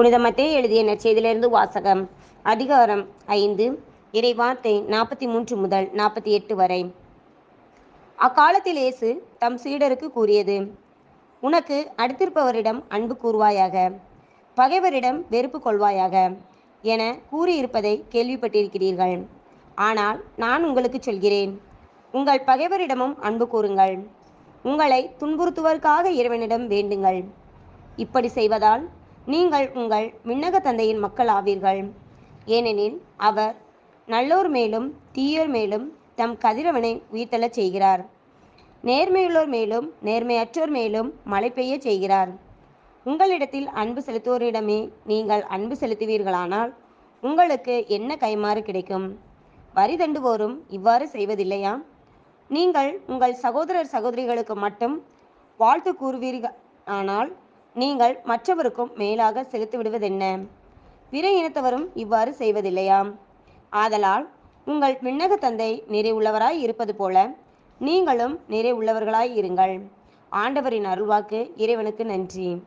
புனிதமத்தே எழுதிய நற்செய்தியிலிருந்து வாசகம். அதிகாரம் ஐந்து இறை வார்த்தை நாற்பத்தி மூன்று முதல் நாற்பத்தி எட்டு வரை. அக்காலத்தில் இயேசு தம் சீடருக்கு கூறியது உனக்கு அடுத்திருப்பவரிடம் அன்பு கூறுவாயாக பகைவரிடம் வெறுப்பு கொள்வாயாக என கூறியிருப்பதை கேள்விப்பட்டிருக்கிறீர்கள். ஆனால் நான் உங்களுக்கு சொல்கிறேன் உங்கள் பகைவரிடமும் அன்பு கூறுங்கள் உங்களை துன்புறுத்துவதற்காக இறைவனிடம் வேண்டுங்கள். இப்படி செய்வதால் நீங்கள் உங்கள் விண்ணக தந்தையின் மக்கள் ஆவீர்கள். ஏனெனில் அவர் நல்லோர் மேலும் தீயோர் மேலும் தம் கதிரவனை உயிர்த்தெழச் செய்கிறார். நேர்மையுள்ளோர் மேலும் நேர்மையற்றோர் மேலும் மழை பெய்ய செய்கிறார். உங்களிடத்தில் அன்பு செலுத்துவோரிடமே நீங்கள் அன்பு செலுத்துவீர்களானால் உங்களுக்கு என்ன கைமாறு கிடைக்கும்? வரி தண்டுவோரும் இவ்வாறு செய்வதில்லையா? நீங்கள் உங்கள் சகோதரர் சகோதரிகளுக்கு மட்டும் வாழ்த்து கூறுவீர்கள் ஆனால் நீங்கள் மற்றவருக்கும் மேலாக செலுத்தி விடுவதென்ன பிற இனத்தவரும் இவ்வாறு செய்வதில்லையாம். ஆதலால் உங்கள் விண்ணக தந்தை நிறைவுள்ளவராய் இருப்பது போல நீங்களும் நிறைவுள்ளவர்களாய் இருங்கள். ஆண்டவரின் அருள்வாக்கு இறைவனுக்கு நன்றி.